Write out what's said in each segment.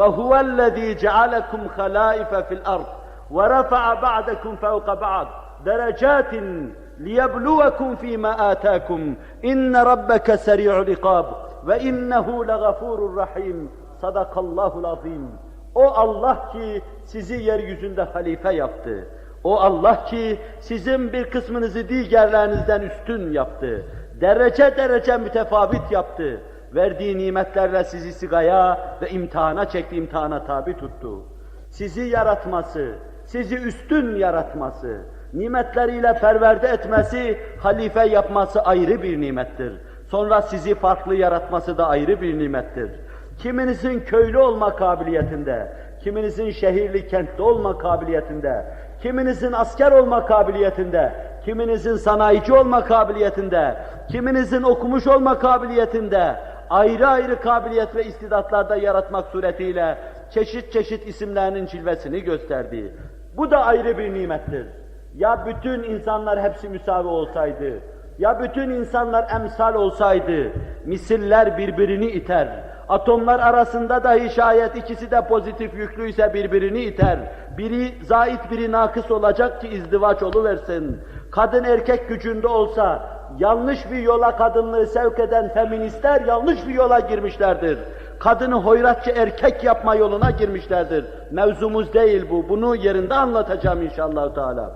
وهو الذي جعلكم خلائف في الأرض ورفع بعدكم فوق بعض درجات ليبلوكم فيما آتاكم إن ربك سريع العقاب وإنه لغفور رحيم صدق الله العظيم O Allah ki sizi yeryüzünde halife yaptı. O Allah ki sizin bir kısmınızı diğerlerinizden üstün yaptı. Derece derece mütefavit yaptı. Verdiği nimetlerle sizi sigaya ve imtihana çekti, imtihana tabi tuttu. Sizi yaratması, sizi üstün yaratması, nimetleriyle perverde etmesi, halife yapması ayrı bir nimettir. Sonra sizi farklı yaratması da ayrı bir nimettir. Kiminizin köylü olma kabiliyetinde, kiminizin şehirli kentte olma kabiliyetinde, kiminizin asker olma kabiliyetinde, kiminizin sanayici olma kabiliyetinde, kiminizin okumuş olma kabiliyetinde, ayrı ayrı kabiliyet ve istidatlarda yaratmak suretiyle çeşit çeşit isimlerinin cilvesini gösterdiği. Bu da ayrı bir nimettir. Ya bütün insanlar hepsi müsavi olsaydı, ya bütün insanlar emsal olsaydı, misiller birbirini iter. Atomlar arasında dahi şayet ikisi de pozitif yüklüyse birbirini iter. Biri zait biri nakıs olacak ki izdivaç oluversin. Kadın erkek gücünde olsa yanlış bir yola kadınlığı sevk eden feministler yanlış bir yola girmişlerdir. Kadını hoyratça erkek yapma yoluna girmişlerdir. Mevzumuz değil bu. Bunu yerinde anlatacağım inşallah Teala.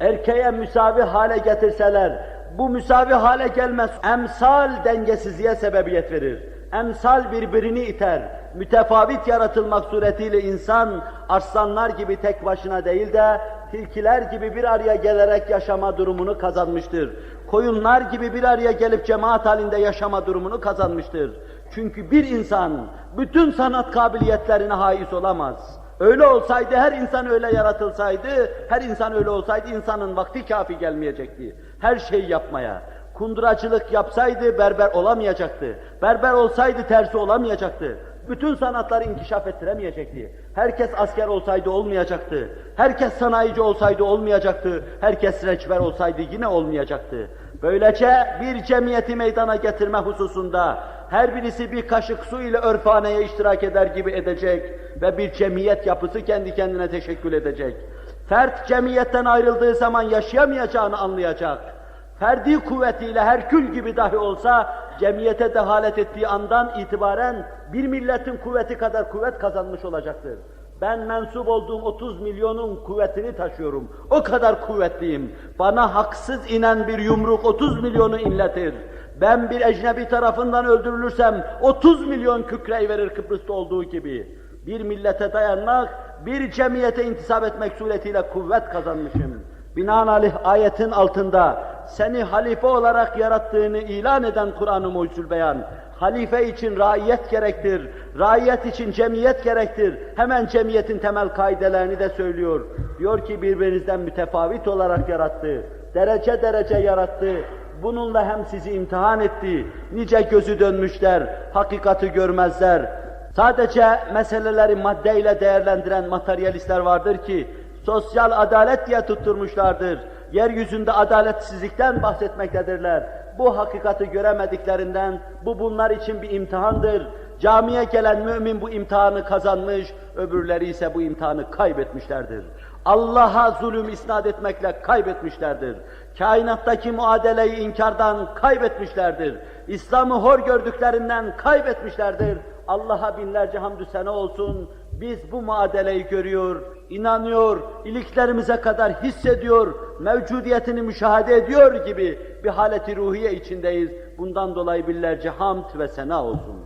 Erkeğe müsavi hale getirseler, bu müsavi hale gelmez. Emsal dengesizliğe sebebiyet verir. Emsal birbirini iter. Mütefavit yaratılmak suretiyle insan arslanlar gibi tek başına değil de tilkiler gibi bir araya gelerek yaşama durumunu kazanmıştır. Koyunlar gibi bir araya gelip cemaat halinde yaşama durumunu kazanmıştır. Çünkü bir insan bütün sanat kabiliyetlerine haiz olamaz. Öyle olsaydı, her insan öyle yaratılsaydı, her insan öyle olsaydı insanın vakti kafi gelmeyecekti. Her şeyi yapmaya. Kunduracılık yapsaydı berber olamayacaktı. Berber olsaydı tersi olamayacaktı. Bütün sanatları inkişaf ettiremeyecekti. Herkes asker olsaydı olmayacaktı. Herkes sanayici olsaydı olmayacaktı. Herkes reçber olsaydı yine olmayacaktı. Böylece bir cemiyeti meydana getirme hususunda her birisi bir kaşık su ile örfaneye iştirak eder gibi edecek ve bir cemiyet yapısı kendi kendine teşekkül edecek. Fert cemiyetten ayrıldığı zaman yaşayamayacağını anlayacak. Ferdi kuvvetiyle Herkül gibi dahi olsa cemiyete dehalet ettiği andan itibaren bir milletin kuvveti kadar kuvvet kazanmış olacaktır. Ben mensup olduğum 30 milyonun kuvvetini taşıyorum. O kadar kuvvetliyim. Bana haksız inen bir yumruk 30 milyonu inletir. Ben bir ecnebi tarafından öldürülürsem 30 milyon kükreyi verir Kıbrıs'ta olduğu gibi. Bir millete dayanmak, bir cemiyete intisap etmek suretiyle kuvvet kazanmışım. Binaenaleyh ayetin altında seni halife olarak yarattığını ilan eden Kur'an-ı Beyan, halife için raiyet gerektir, raiyet için cemiyet gerektir. Hemen cemiyetin temel kaidelerini de söylüyor. Diyor ki birbirinizden mütefavit olarak yarattı, derece derece yarattı, bununla hem sizi imtihan etti, nice gözü dönmüşler, hakikati görmezler. Sadece meseleleri maddeyle değerlendiren materyalistler vardır ki, sosyal adalet diye tutturmuşlardır. Yeryüzünde adaletsizlikten bahsetmektedirler. Bu hakikati göremediklerinden, bu bunlar için bir imtihandır. Camiye gelen mümin bu imtihanı kazanmış, öbürleri ise bu imtihanı kaybetmişlerdir. Allah'a zulüm isnat etmekle kaybetmişlerdir. Kainattaki muadeleyi inkardan kaybetmişlerdir. İslam'ı hor gördüklerinden kaybetmişlerdir. Allah'a binlerce hamdü sene olsun. Biz bu muadeleyi görüyor, inanıyor, iliklerimize kadar hissediyor, mevcudiyetini müşahede ediyor gibi bir haleti ruhiye içindeyiz. Bundan dolayı binlerce hamd ve sena olsun.